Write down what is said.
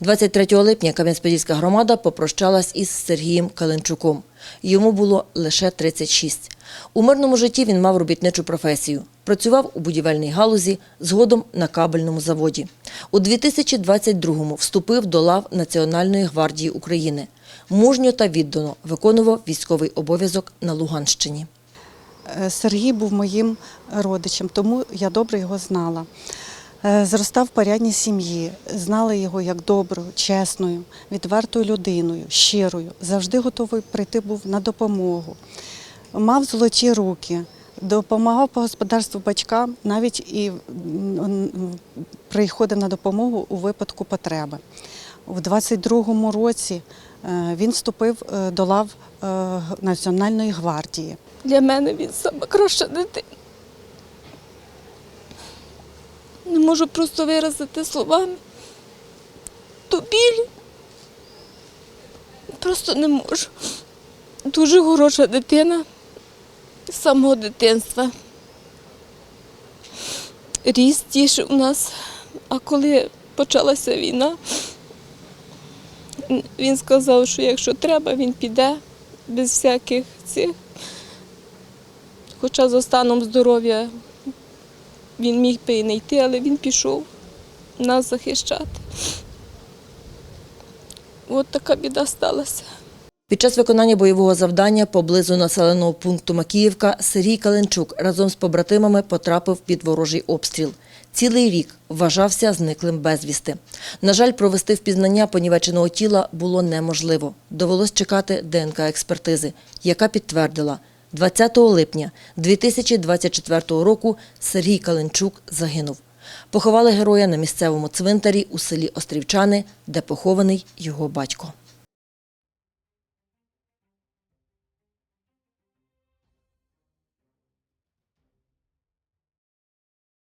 23 липня Кам'янець-Подільська громада попрощалась із Сергієм Каленчуком. Йому було лише 36. У мирному житті він мав робітничу професію. Працював у будівельній галузі, згодом на кабельному заводі. У 2022-му вступив до лав Національної гвардії України. Мужньо та віддано виконував військовий обов'язок на Луганщині. Е, Сергій був моїм родичем, тому я добре його знала. Е, Зростав в порядній сім'ї, знала його як добру, чесною, відвертою людиною, щирою, завжди готовий прийти був на допомогу. Мав золоті руки, допомагав по господарству батькам, навіть і приходив на допомогу у випадку потреби. У 22-му році е, він вступив е, до лав Національної гвардії. Для мене він сама краща дитина. Не можу просто виразити словами. То біль. Просто не можу. Дуже хороша дитина з самого дитинства. Ріс тішив нас. А коли почалася війна, він сказав, що якщо треба, він піде без всяких цих. Хоча за станом здоров'я він міг би і не йти, але він пішов нас захищати. От така біда сталася. Під час виконання бойового завдання поблизу населеного пункту Макіївка Сергій Каленчук разом з побратимами потрапив під ворожий обстріл. Цілий рік вважався зниклим безвісти. На жаль, провести впізнання понівеченого тіла було неможливо. Довелось чекати ДНК-експертизи, яка підтвердила, 20 липня 2024 року Сергій Каленчук загинув. Поховали героя на місцевому цвинтарі у селі Острівчани, де похований його батько.